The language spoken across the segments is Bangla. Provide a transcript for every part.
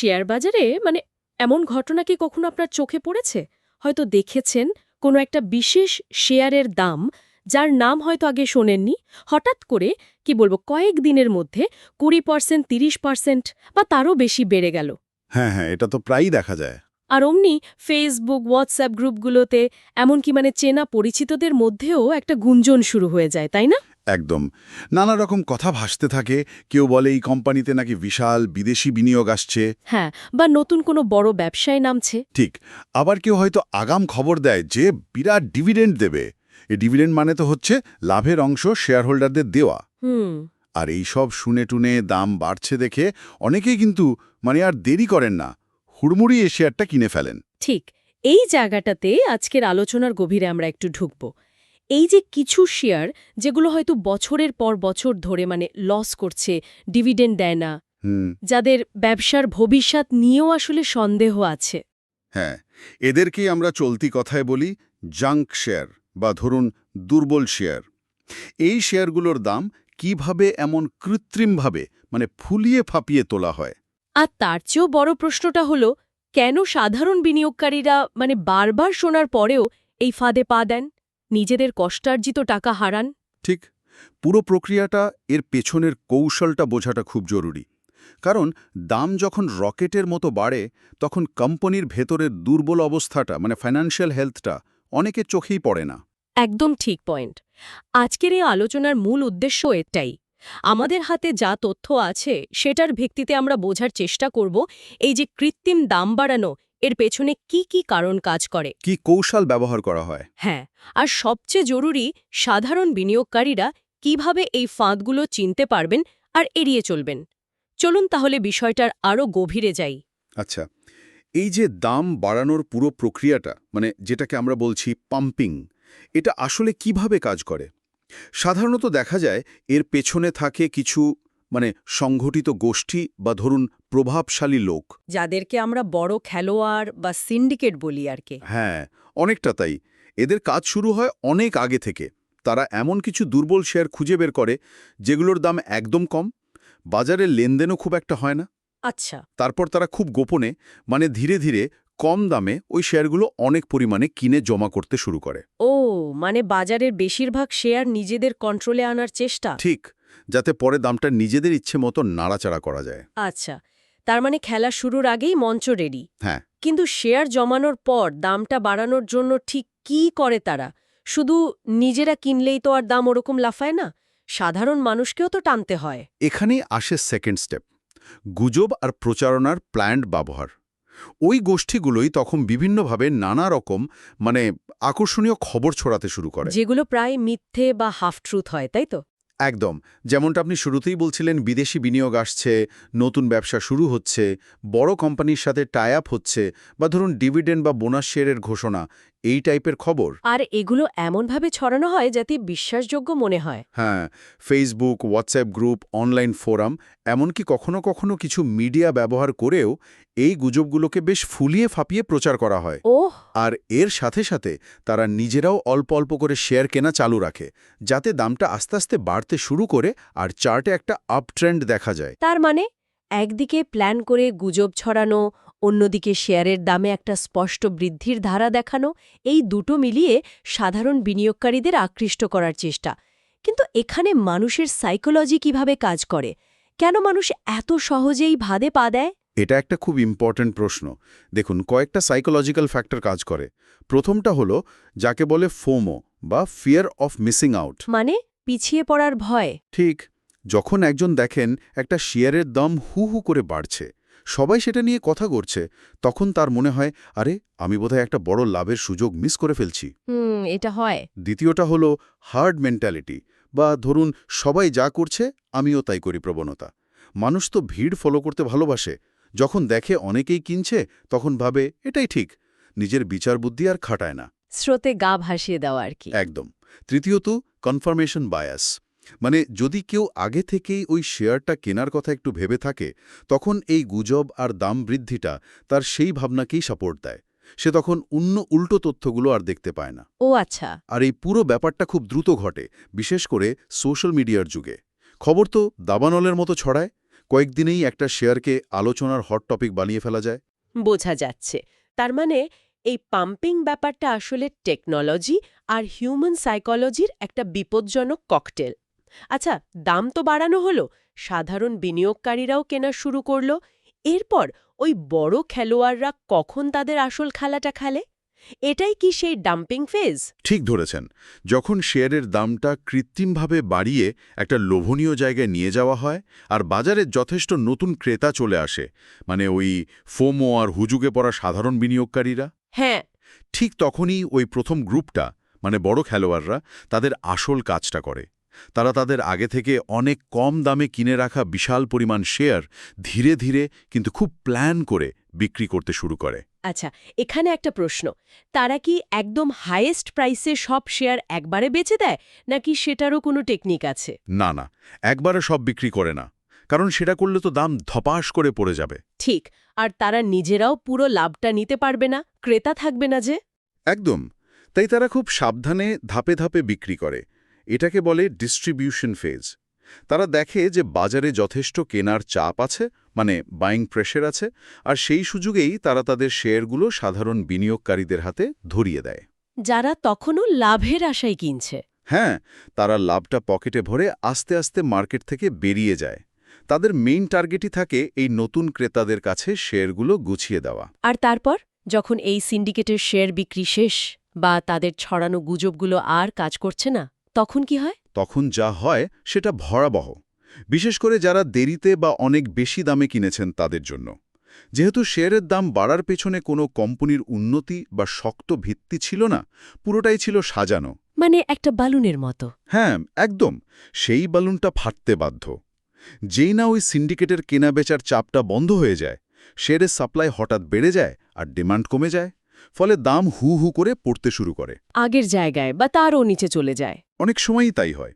শেয়ার বাজারে মানে এমন ঘটনা কি কখনো আপনার চোখে পড়েছে? হয়তো দেখেছেন কোনো একটা বিশেষ শেয়ারের দাম যার নাম হয়তো আগে শোনেননি হঠাৎ করে কি বলব কয়েক দিনের মধ্যে কুড়ি পার্সেন্ট তিরিশ পার্সেন্ট বা তারও বেশি বেড়ে গেল। হ্যাঁ হ্যাঁ এটা তো প্রায়ই দেখা যায়। আর অমনি ফেসবুক হোয়াটসঅ্যাপ গ্রুপগুলোতে এমনকি মানে চেনা পরিচিতদের মধ্যেও একটা গুঞ্জন শুরু হয়ে যায় তাই না? একদম। নানা রকম কথা ভাসতে থাকে কেউ বলে এই কোম্পানিতে নাকি বিশাল বিদেশি বিনিয়োগ আসছে। হ্যাঁ বা নতুন কোনো বড় ব্যবসায় নামছে। ঠিক আবার কেউ হয়তো আগাম খবর দেয় যে বিরাট ডিভিডেন্ড দেবে। এই ডিভিডেন্ড মানে তো হচ্ছে লাভের অংশ শেয়ার হোল্ডারদের দেওয়া। হুম। আর এই সব শুনে টুনে দাম বাড়ছে দেখে অনেকেই কিন্তু মানে আর দেরি করেন না হুড়মুড়ি এ শেয়ারটা কিনে ফেলেন। ঠিক এই জায়গাটাতে আজকের আলোচনার গভীরে আমরা একটু ঢুকব। এই যে কিছু শেয়ার যেগুলো হয়তো বছরের পর বছর ধরে মানে লস করছে ডিভিডেন্ড দেয় না যাদের ব্যবসার ভবিষ্যৎ নিয়েও আসলে সন্দেহ আছে। হ্যাঁ এদেরকেই আমরা চলতি কথায় বলি জাঙ্ক শেয়ার বা ধরুন দুর্বল শেয়ার এই শেয়ারগুলোর দাম কীভাবে এমন কৃত্রিমভাবে মানে ফুলিয়ে ফাপিয়ে তোলা হয়? আর তার চেয়েও বড় প্রশ্নটা হলো কেন সাধারণ বিনিয়োগকারীরা মানে বারবার শোনার পরেও এই ফাঁদে পা দেন? নিজেদের কষ্টার্জিত টাকা হারান? ঠিক। পুরো প্রক্রিয়াটা এর পেছনের কৌশলটা বোঝাটা খুব জরুরি। কারণ দাম যখন রকেটের মতো বাড়ে তখন কোম্পানির ভেতরের দুর্বল অবস্থাটা মানে ফাইন্যান্সিয়াল হেলথটা অনেকে চোখেই পড়ে না। একদম ঠিক পয়েন্ট আজকের এই আলোচনার মূল উদ্দেশ্য এটাই। আমাদের হাতে যা তথ্য আছে সেটার ভিত্তিতে আমরা বোঝার চেষ্টা করব এই যে কৃত্রিম দাম বাড়ানো এর পেছনে কি কি কারণ কাজ করে? কি কৌশল ব্যবহার করা হয়? হ্যাঁ আর সবচেয়ে জরুরি সাধারণ বিনিয়োগকারীরা কীভাবে এই ফাঁদগুলো চিনতে পারবেন আর এড়িয়ে চলবেন? চলুন তাহলে বিষয়টার আরও গভীরে যাই। আচ্ছা এই যে দাম বাড়ানোর পুরো প্রক্রিয়াটা মানে যেটাকে আমরা বলছি পাম্পিং এটা আসলে কীভাবে কাজ করে? সাধারণত দেখা যায় এর পেছনে থাকে কিছু মানে সংঘটিত গোষ্ঠী বা ধরুন প্রভাবশালী লোক। যাদেরকে আমরা বড় খেলোয়াড় বা সিন্ডিকেট বলি আর কি। হ্যাঁ অনেকটা তাই। এদের কাজ শুরু হয় অনেক আগে থেকে। তারা এমন কিছু দুর্বল শেয়ার খুঁজে বের করে যেগুলোর দাম একদম কম। বাজারে লেনদেনও খুব একটা হয় না। আচ্ছা। তারপর তারা খুব গোপনে মানে ধীরে ধীরে কম দামে ওই শেয়ারগুলো অনেক পরিমাণে কিনে জমা করতে শুরু করে। ও মানে বাজারের বেশিরভাগ শেয়ার নিজেদের কন্ট্রোলে আনার চেষ্টা? ঠিক যাতে পরে দামটা নিজেদের ইচ্ছে মতো নাড়াচাড়া করা যায়। আচ্ছা। তার মানে খেলা শুরুর আগেই মঞ্চ রেডি হ্যাঁ। কিন্তু শেয়ার জমানোর পর দামটা বাড়ানোর জন্য ঠিক কি করে তারা? শুধু নিজেরা কিনলেই তো আর দাম ওরকম লাফায় না সাধারণ মানুষকেও তো টানতে হয়। এখানেই আসে সেকেন্ড স্টেপ গুজব আর প্রচারণার প্ল্যান্ড ব্যবহার। ওই গোষ্ঠীগুলোই তখন বিভিন্নভাবে নানা রকম মানে আকর্ষণীয় খবর ছড়াতে শুরু করে। যেগুলো প্রায় মিথ্যে বা হাফ ট্রুথ হয় তাই তো? একদম। যেমনটা আপনি শুরুতেই বলছিলেন, বিদেশি বিনিয়োগ আসছে, নতুন ব্যবসা শুরু হচ্ছে, বড় কোম্পানির সাথে টাই আপ হচ্ছে, বা ধরুন ডিভিডেন্ড বা বোনাস শেয়ারের ঘোষণা এই টাইপের খবর? আর এগুলো এমনভাবে ছড়ানো হয় যাতে বিশ্বাসযোগ্য মনে হয়। হ্যাঁ Facebook WhatsApp group online forum এমনকি কখনো কখনো কিছু মিডিয়া ব্যবহার করেও এই গুজবগুলোকে বেশ ফুলিয়ে ফাপিয়ে প্রচার করা হয়। ওহ! আর এর সাথে সাথে তারা নিজেরাও অল্প অল্প করে শেয়ার কেনা চালু রাখে যাতে দামটা আস্তে আস্তে বাড়তে শুরু করে আর চার্টে একটা আপ ট্রেন্ড দেখা যায়। তার মানে? একদিকে প্ল্যান করে গুজব ছড়ানো অন্যদিকে শেয়ারের দামে একটা স্পষ্ট বৃদ্ধির ধারা দেখানো এই দুটো মিলিয়ে সাধারণ বিনিয়োগকারীদের আকৃষ্ট করার চেষ্টা। কিন্তু এখানে মানুষের সাইকোলজি কীভাবে কাজ করে? কেন মানুষ এত সহজেই ভাদে পা দেয়? এটা একটা খুব ইম্পর্ট্যান্ট প্রশ্ন। দেখুন কয়েকটা সাইকোলজিক্যাল ফ্যাক্টর কাজ করে। প্রথমটা হলো যাকে বলে ফোমো বা ফিয়ার অফ মিসিং আউট মানে পিছিয়ে পড়ার ভয়। ঠিক। যখন একজন দেখেন একটা শেয়ারের দাম হু হু করে বাড়ছে সবাই সেটা নিয়ে কথা করছে তখন তার মনে হয় আরে আমি বোধহয় একটা বড় লাভের সুযোগ মিস করে ফেলছি। হুম এটা হয়। দ্বিতীয়টা হলো হার্ড মেন্টালিটি বা ধরুন সবাই যা করছে আমিও তাই করি প্রবণতা। মানুষ তো ভিড় ফলো করতে ভালোবাসে যখন দেখে অনেকেই কিনছে তখন ভাবে এটাই ঠিক নিজের বিচার বুদ্ধি আর খাটায় না। স্রোতে গা ভাসিয়ে দেওয়া আর কি। একদম। তৃতীয়ত কনফার্মেশন বায়াস মানে যদি কেউ আগে থেকেই ওই শেয়ারটা কেনার কথা একটু ভেবে থাকে তখন এই গুজব আর দাম বৃদ্ধিটা তার সেই ভাবনাকেই সাপোর্ট দেয়। সে তখন অন্য উল্টো তথ্যগুলো আর দেখতে পায় না। ও আচ্ছা। আর এই পুরো ব্যাপারটা খুব দ্রুত ঘটে বিশেষ করে সোশ্যাল মিডিয়ার যুগে। খবর তো দাবানলের মতো ছড়ায় কয়েকদিনেই একটা শেয়ারকে আলোচনার হট টপিক বানিয়ে ফেলা যায়। বোঝা যাচ্ছে। তার মানে এই পাম্পিং ব্যাপারটা আসলে টেকনোলজি আর হিউম্যান সাইকোলজির একটা বিপজ্জনক ককটেল। আচ্ছা দাম তো বাড়ানো হলো সাধারণ বিনিয়োগকারীরাও কেনা শুরু করল এরপর ওই বড় খেলোয়াড়রা কখন তাদের আসল খেলাটা খেলে? এটাই কি সেই ডাম্পিং ফেজ? ঠিক ধরেছেন যখন শেয়ারের দামটা কৃত্রিমভাবে বাড়িয়ে একটা লোভনীয় জায়গায় নিয়ে যাওয়া হয় আর বাজারে যথেষ্ট নতুন ক্রেতা চলে আসে মানে ওই ফোমো আর হুজুগে পড়া সাধারণ বিনিয়োগকারীরা? হ্যাঁ। ঠিক তখনই ওই প্রথম গ্রুপটা মানে বড় খেলোয়াড়রা তাদের আসল কাজটা করে। তারা তাদের আগে থেকে অনেক কম দামে কিনে রাখা বিশাল পরিমাণ শেয়ার ধীরে ধীরে কিন্তু খুব প্ল্যান করে বিক্রি করতে শুরু করে। আচ্ছা এখানে একটা প্রশ্ন। তারা কি একদম হাইয়েস্ট প্রাইসে সব শেয়ার একবারে বেচে দেয় নাকি সেটারও কোনো টেকনিক আছে? না না একবারে সব বিক্রি করে না কারণ সেটা করলে তো দাম ধপাস করে পড়ে যাবে। ঠিক আর তারা নিজেরাও পুরো লাভটা নিতে পারবে না ক্রেতা থাকবে না যে? একদম তাই তারা খুব সাবধানে ধাপে ধাপে বিক্রি করে। এটাকে বলে ডিস্ট্রিবিউশন ফেজ তারা দেখে যে বাজারে যথেষ্ট কেনার চাপ আছে মানে বাইং প্রেশার আছে আর সেই সুযোগেই তারা তাদের শেয়ারগুলো সাধারণ বিনিয়োগকারীদের হাতে ধরিয়ে দেয়। যারা তখনও লাভের আশায় কিনছে। হ্যাঁ তারা লাভটা পকেটে ভরে আস্তে আস্তে মার্কেট থেকে বেরিয়ে যায়। তাদের মেইন টার্গেটই থাকে এই নতুন ক্রেতাদের কাছে শেয়ারগুলো গুছিয়ে দেওয়া। আর তারপর যখন এই সিন্ডিকেটের শেয়ার বিক্রি শেষ বা তাদের ছড়ানো গুজবগুলো আর কাজ করছে না তখন কি হয়? তখন যা হয় সেটা ভয়াবহ বিশেষ করে যারা দেরিতে বা অনেক বেশি দামে কিনেছেন তাদের জন্য। যেহেতু শেয়ারের দাম বাড়ার পেছনে কোনো কোম্পানির উন্নতি বা শক্ত ভিত্তি ছিল না পুরোটাই ছিল সাজানো। মানে একটা বালুনের মতো। হ্যাঁ একদম। সেই বালুনটা ফাটতে বাধ্য। যেই না ওই সিন্ডিকেটের কেনা বেচার চাপটা বন্ধ হয়ে যায় শেয়ারের সাপ্লাই হঠাৎ বেড়ে যায় আর ডিমান্ড কমে যায়। ফলে দাম হু হু করে পড়তে শুরু করে। আগের জায়গায় বা তারও নিচে চলে যায়। অনেক সময়ই তাই হয়।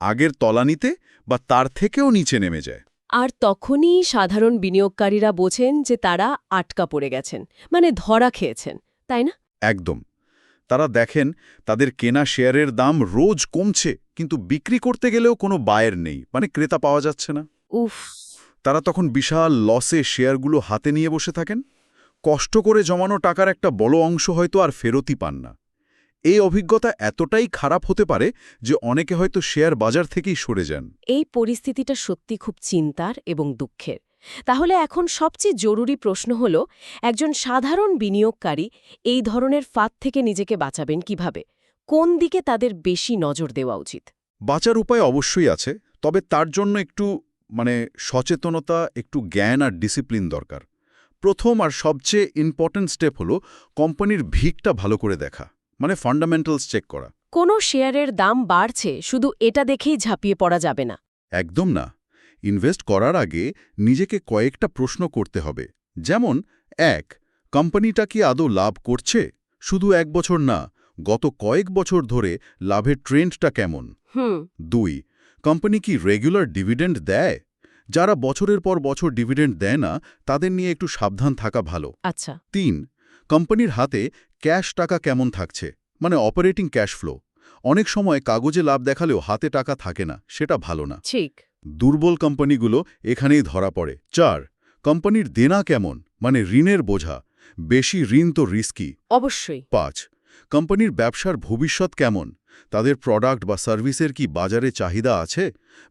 আগের তলানিতে বা তার থেকেও নিচে নেমে যায়। আর তখনই সাধারণ বিনিয়োগকারীরা বোঝেন যে তারা আটকা পড়ে গেছেন মানে ধরা খেয়েছেন তাই না? একদম। তারা দেখেন তাদের কেনা শেয়ারের দাম রোজ কমছে কিন্তু বিক্রি করতে গেলেও কোনো বায়ের নেই মানে ক্রেতা পাওয়া যাচ্ছে না। উফ। তারা তখন বিশাল লসে শেয়ারগুলো হাতে নিয়ে বসে থাকেন। কষ্ট করে জমানো টাকার একটা বড় অংশ হয়তো আর ফেরতই পান না। এই অভিজ্ঞতা এতটাই খারাপ হতে পারে যে অনেকে হয়তো শেয়ার বাজার থেকেই সরে যান। এই পরিস্থিতিটা সত্যি খুব চিন্তার এবং দুঃখের। তাহলে এখন সবচেয়ে জরুরি প্রশ্ন হল একজন সাধারণ বিনিয়োগকারী এই ধরনের ফাঁদ থেকে নিজেকে বাঁচাবেন কীভাবে? কোন দিকে তাদের বেশি নজর দেওয়া উচিত? বাঁচার উপায় অবশ্যই আছে তবে তার জন্য একটু মানে সচেতনতা একটু জ্ঞান আর ডিসিপ্লিন দরকার। প্রথম আর সবচেয়ে ইম্পর্ট্যান্ট স্টেপ হলো কোম্পানির ভিকটা ভালো করে দেখা মানে ফান্ডামেন্টালস চেক করা। কোনো শেয়ারের দাম বাড়ছে শুধু এটা দেখেই ঝাঁপিয়ে পড়া যাবে না। একদম না। ইনভেস্ট করার আগে নিজেকে কয়েকটা প্রশ্ন করতে হবে। যেমন এক কোম্পানিটা কি আদৌ লাভ করছে? শুধু এক বছর না গত কয়েক বছর ধরে লাভের ট্রেন্ডটা কেমন? হুম। দুই কোম্পানি কি রেগুলার ডিভিডেন্ড দেয়? যারা বছরের পর বছর ডিভিডেন্ড দেয় না তাদের নিয়ে একটু সাবধান থাকা ভালো। আচ্ছা। তিন কোম্পানির হাতে ক্যাশ টাকা কেমন থাকছে? মানে অপারেটিং ক্যাশ ফ্লো। অনেক সময় কাগজে লাভ দেখালেও হাতে টাকা থাকে না সেটা ভালো না। ঠিক। দুর্বল কোম্পানিগুলো এখানেই ধরা পড়ে। চার কোম্পানির দেনা কেমন? মানে ঋণের বোঝা। বেশি ঋণ তো রিস্কি অবশ্যই। পাঁচ কোম্পানির ব্যবসার ভবিষ্যৎ কেমন? তাদের প্রোডাক্ট বা সার্ভিসের কি বাজারে চাহিদা আছে?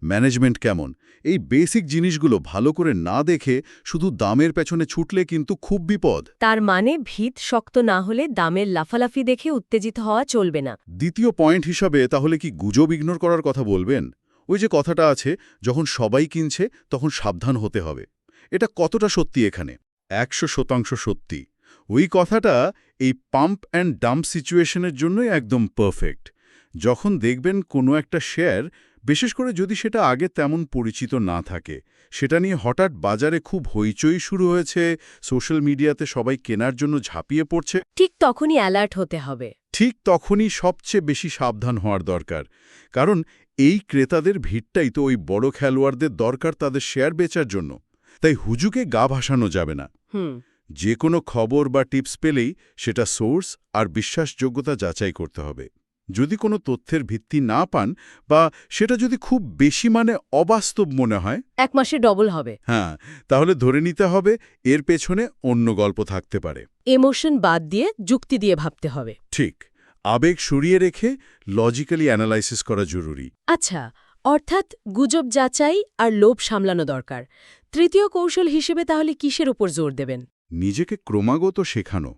ম্যানেজমেন্ট কেমন? এই বেসিক জিনিসগুলো ভালো করে না দেখে শুধু দামের পেছনে ছুটলে কিন্তু খুব বিপদ। তার মানে ভিত শক্ত না হলে দামের লাফালাফি দেখে উত্তেজিত হওয়া চলবে না। দ্বিতীয় পয়েন্ট হিসাবে তাহলে কি গুজব ইগনোর করার কথা বলবেন? ওই যে কথাটা আছে যখন সবাই কিনছে তখন সাবধান হতে হবে। এটা কতটা সত্যি এখানে? একশো শতাংশ সত্যি। ওই কথাটা এই পাম্প অ্যান্ড ডাম্প সিচুয়েশনের জন্যই একদম পারফেক্ট যখন দেখবেন কোনো একটা শেয়ার বিশেষ করে যদি সেটা আগে তেমন পরিচিত না থাকে সেটা নিয়ে হঠাৎ বাজারে খুব হইচই শুরু হয়েছে সোশ্যাল মিডিয়াতে সবাই কেনার জন্য ঝাঁপিয়ে পড়ছে। ঠিক তখনই অ্যালার্ট হতে হবে। ঠিক তখনই সবচেয়ে বেশি সাবধান হওয়ার দরকার। কারণ এই ক্রেতাদের ভিড়টাই তো ওই বড় খেলোয়াড়দের দরকার তাদের শেয়ার বেচার জন্য। তাই হুজুকে গা ভাসানো যাবে না। যে কোনো খবর বা টিপস পেলেই সেটা সোর্স আর বিশ্বাসযোগ্যতা যাচাই করতে হবে। যদি কোনো তথ্যের ভিত্তি না পান বা সেটা যদি খুব বেশি মানে অবাস্তব মনে হয়? এক মাসে ডবল হবে। হ্যাঁ তাহলে ধরে নিতে হবে এর পেছনে অন্য গল্প থাকতে পারে। এমোশন বাদ দিয়ে যুক্তি দিয়ে ভাবতে হবে। ঠিক আবেগ সরিয়ে রেখে লজিক্যালি অ্যানালাইসিস করা জরুরি। আচ্ছা অর্থাৎ গুজব যাচাই আর লোভ সামলানো দরকার। তৃতীয় কৌশল হিসেবে তাহলে কিসের উপর জোর দেবেন? নিজেকে ক্রমাগত শেখানো।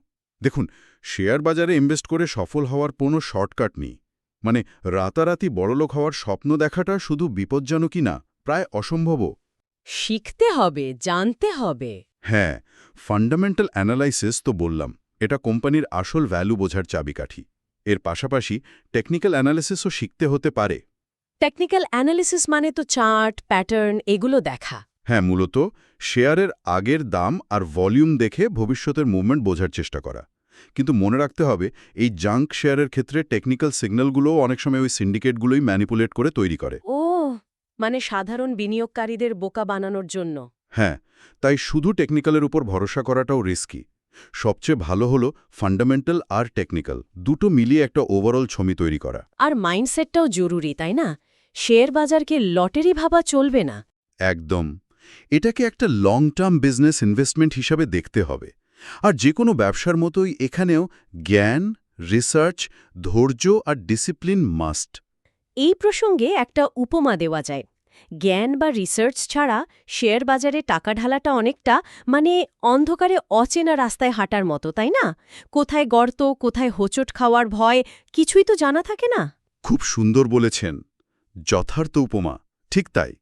দেখুন শেয়ার বাজারে ইনভেস্ট করে সফল হওয়ার কোনো শর্টকাট নেই। মানে রাতারাতি বড়লোক হওয়ার স্বপ্ন দেখাটা শুধু বিপজ্জনকই না প্রায় অসম্ভবও। শিখতে হবে জানতে হবে। হ্যাঁ ফান্ডামেন্টাল অ্যানালাইসিস তো বললাম এটা কোম্পানির আসল ভ্যালু বোঝার চাবিকাঠি। এর পাশাপাশি টেকনিক্যাল অ্যানালিসিসও শিখতে হতে পারে। টেকনিক্যাল অ্যানালিসিস মানে তো চার্ট প্যাটার্ন এগুলো দেখা। হ্যাঁ মূলত শেয়ারের আগের দাম আর ভলিউম দেখে ভবিষ্যতের মুভমেন্ট বোঝার চেষ্টা করা। কিন্তু মনে রাখতে হবে এই জাঙ্ক শেয়ারের ক্ষেত্রে টেকনিক্যাল সিগন্যালগুলোও অনেক সময় ওই সিন্ডিকেটগুলোই ম্যানিপুলেট করে তৈরি করে। ও মানে সাধারণ বিনিয়োগকারীদের বোকা বানানোর জন্য। হ্যাঁ তাই শুধু টেকনিক্যালের উপর ভরসা করাটাও রিস্কি সবচেয়ে ভালো হলো ফান্ডামেন্টাল আর টেকনিক্যাল দুটো মিলিয়ে একটা ওভারঅল ছবি তৈরি করা। আর মাইন্ডসেটটাও জরুরি তাই না? শেয়ার বাজারকে লটারি ভাবা চলবে না। একদম। এটাকে একটা লং টার্ম বিজনেস ইনভেস্টমেন্ট হিসাবে দেখতে হবে। আর যে কোনো ব্যবসার মতোই এখানেও জ্ঞান রিসার্চ ধৈর্য আর ডিসিপ্লিন মাস্ট এই প্রসঙ্গে একটা উপমা দেওয়া যায়। জ্ঞান বা রিসার্চ ছাড়া শেয়ার বাজারে টাকা ঢালাটা অনেকটা মানে অন্ধকারে অচেনা রাস্তায় হাঁটার মতো তাই না? কোথায় গর্ত কোথায় হোঁচট খাওয়ার ভয় কিছুই তো জানা থাকে না? খুব সুন্দর বলেছেন। যথার্থ উপমা। ঠিক তাই।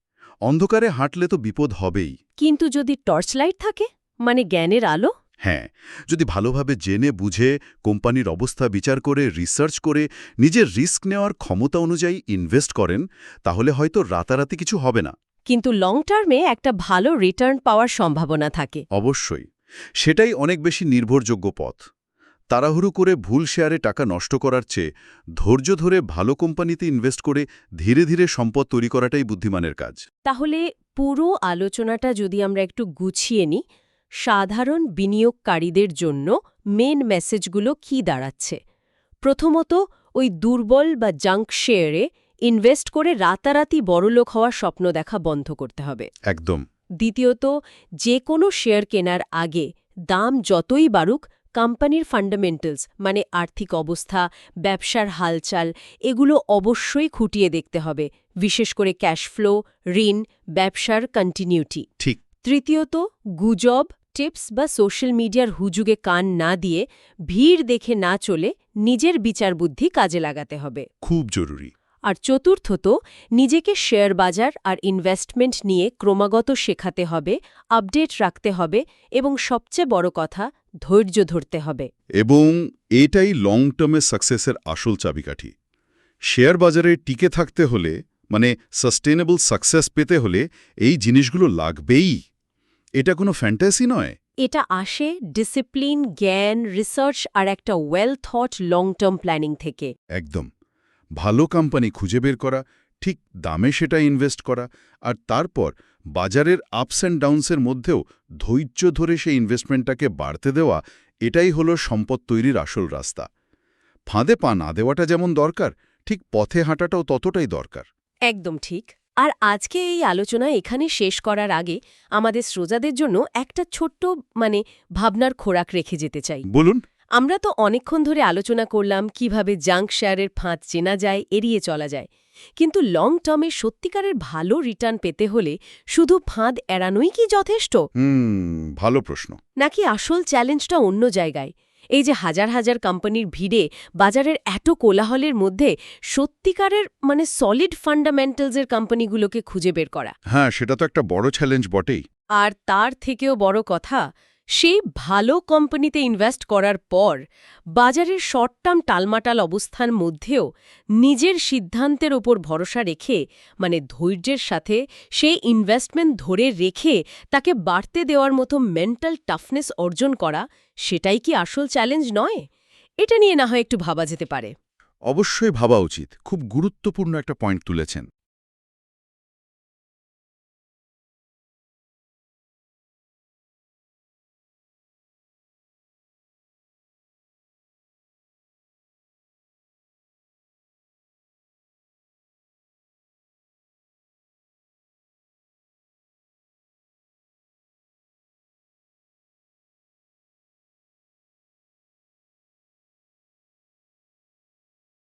অন্ধকারে হাঁটলে তো বিপদ হবেই। কিন্তু যদি টর্চ লাইট থাকে মানে জ্ঞানের আলো? হ্যাঁ যদি ভালোভাবে জেনে বুঝে কোম্পানির অবস্থা বিচার করে রিসার্চ করে নিজের রিস্ক নেওয়ার ক্ষমতা অনুযায়ী ইনভেস্ট করেন তাহলে হয়তো রাতারাতি কিছু হবে না। কিন্তু লং টার্মে একটা ভালো রিটার্ন পাওয়ার সম্ভাবনা থাকে। অবশ্যই সেটাই অনেক বেশি নির্ভরযোগ্য পথ। তাড়াহুড়ো করে ভুল শেয়ারে টাকা নষ্ট করার চেয়ে ধৈর্য ধরে ভালো কোম্পানিতে ইনভেস্ট করে ধীরে ধীরে সম্পদ তৈরি করাটাই বুদ্ধিমানের কাজ। তাহলে পুরো আলোচনাটা যদি আমরা একটু গুছিয়ে নিই সাধারণ বিনিয়োগকারীদের জন্য মেন মেসেজগুলো কি দাঁড়াচ্ছে? প্রথমত ওই দুর্বল বা জাঙ্ক শেয়ারে ইনভেস্ট করে রাতারাতি বড়লোক হওয়ার স্বপ্ন দেখা বন্ধ করতে হবে। একদম। দ্বিতীয়ত যে কোনো শেয়ার কেনার আগে দাম যতই বাড়ুক কোম্পানির ফান্ডামেন্টালস মানে আর্থিক অবস্থা ব্যবসার হালচাল এগুলো অবশ্যই খুঁটিয়ে দেখতে হবে বিশেষ করে ক্যাশ ফ্লো ঋণ ব্যবসার কন্টিনিউটি ঠিক। তৃতীয়ত গুজব টিপস বা সোশ্যাল মিডিয়ার হুজুগে কান না দিয়ে ভিড় দেখে না চলে নিজের বিচার বুদ্ধি কাজে লাগাতে হবে। খুব জরুরি। আর চতুর্থত নিজেকে শেয়ার বাজার আর ইনভেস্টমেন্ট নিয়ে ক্রমাগত শেখাতে হবে আপডেট রাখতে হবে এবং সবচেয়ে বড় কথা ধৈর্য ধরতে হবে। এবং এটাই লং টার্মে সাকসেসের আসল চাবিকাঠি। শেয়ার বাজারে টিকে থাকতে হলে মানে সাস্টেনেবল সাকসেস পেতে হলে এই জিনিসগুলো লাগবেই। এটা কোনো ফ্যান্টাসি নয়? এটা আসে ডিসিপ্লিন জ্ঞান রিসার্চ আর একটা well thought long term planning থেকে। একদম। ভালো কোম্পানি খুঁজে বের করা ঠিক দামে সেটা ইনভেস্ট করা আর তারপর বাজারের আপস অ্যান্ড ডাউনসের মধ্যেও ধৈর্য ধরে সেই ইনভেস্টমেন্টটাকে বাড়তে দেওয়া এটাই হলো সম্পদ তৈরির আসল রাস্তা। ফাঁদে পা না দেওয়াটা যেমন দরকার ঠিক পথে হাঁটাটাও ততটাই দরকার। একদম ঠিক। আর আজকে এই আলোচনা এখানে শেষ করার আগে আমাদের শ্রোতাদের জন্য একটা ছোট্ট মানে ভাবনার খোরাক রেখে যেতে চাই। বলুন। আমরা তো অনেকক্ষণ ধরে আলোচনা করলাম কীভাবে জাঙ্ক শেয়ারের ফাঁদ চেনা যায় এড়িয়ে চলা যায়। কিন্তু লং টার্মে সত্যিকারের ভালো রিটার্ন পেতে হলে শুধু ফাঁদ এড়ানোই কি যথেষ্ট? ভালো প্রশ্ন। নাকি আসল চ্যালেঞ্জটা অন্য জায়গায়? এই যে হাজার হাজার কোম্পানির ভিড়ে বাজারের এত কোলাহলের মধ্যে সত্যিকারের মানে সলিড ফান্ডামেন্টালসের কোম্পানিগুলোকে খুঁজে বের করা। হ্যাঁ সেটা তো একটা বড় চ্যালেঞ্জ বটেই। আর তার থেকেও বড় কথা সেই ভালো কোম্পানিতে ইনভেস্ট করার পর বাজারের শর্ট টার্ম টালমাটাল অবস্থার মধ্যেও নিজের সিদ্ধান্তের ওপর ভরসা রেখে মানে ধৈর্যের সাথে সেই ইনভেস্টমেন্ট ধরে রেখে তাকে বাড়তে দেওয়ার মতো মেন্টাল টাফনেস অর্জন করা, সেটাই কি আসল চ্যালেঞ্জ নয়? এটা নিয়ে না হয় একটু ভাবা যেতে পারে। অবশ্যই ভাবা উচিত। খুব গুরুত্বপূর্ণ একটা পয়েন্ট তুলেছেন।